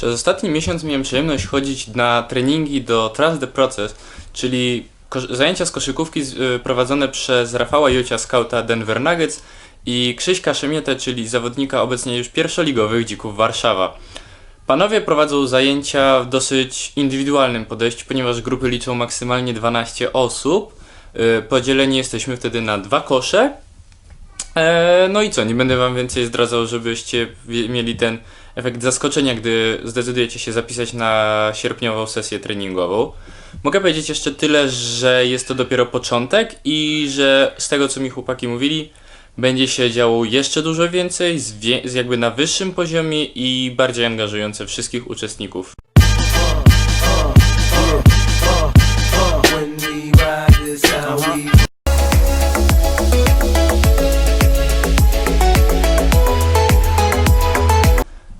Przez ostatni miesiąc miałem przyjemność chodzić na treningi do Trust the Process, czyli zajęcia z koszykówki y, prowadzone przez Rafała Jocia, skauta Denver Nuggets i Krzyśka Szemietę, czyli zawodnika obecnie już pierwszoligowych Dzików Warszawa. Panowie prowadzą zajęcia w dosyć indywidualnym podejściu, ponieważ grupy liczą maksymalnie 12 osób. Y, Podzieleni jesteśmy wtedy na dwa kosze. E, no i co, nie będę wam więcej zdradzał, żebyście mieli ten efekt zaskoczenia, gdy zdecydujecie się zapisać na sierpniową sesję treningową. Mogę powiedzieć jeszcze tyle, że jest to dopiero początek i że z tego co mi chłopaki mówili, będzie się działo jeszcze dużo więcej, z jakby na wyższym poziomie i bardziej angażujące wszystkich uczestników.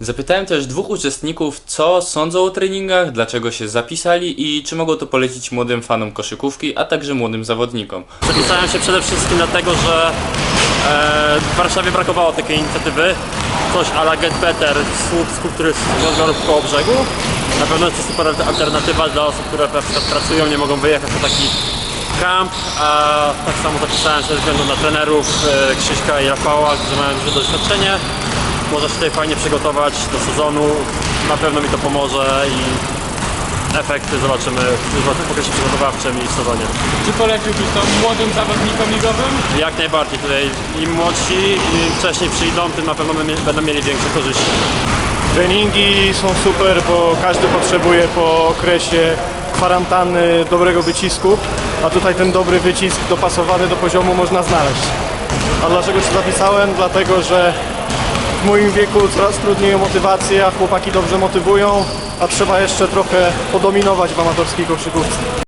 Zapytałem też dwóch uczestników, co sądzą o treningach, dlaczego się zapisali i czy mogą to polecić młodym fanom koszykówki, a także młodym zawodnikom. Zapisałem się przede wszystkim dlatego, że e, w Warszawie brakowało takiej inicjatywy. Coś a la Get Better, słup, który jest związany koło brzegu. Na pewno jest to super alternatywa dla osób, które pracują, nie mogą wyjechać na taki kamp. A tak samo zapisałem się ze względu na trenerów e, Krzyśka i Rafała, którzy mają duże doświadczenie. Można się tutaj fajnie przygotować do sezonu. Na pewno mi to pomoże i efekty zobaczymy już w okresie przygotowawczym i w sezonie. Czy poleciłbyś to młodym zawodnikom ligowym? Jak najbardziej tutaj im młodsi, im wcześniej przyjdą, tym na pewno będą mieli większe korzyści. Treningi są super, bo każdy potrzebuje po okresie kwarantanny dobrego wycisku, a tutaj ten dobry wycisk dopasowany do poziomu można znaleźć. A dlaczego się zapisałem? Dlatego, że w moim wieku coraz trudniej o motywację, a chłopaki dobrze motywują, a trzeba jeszcze trochę podominować w amatorskiej koszykówce.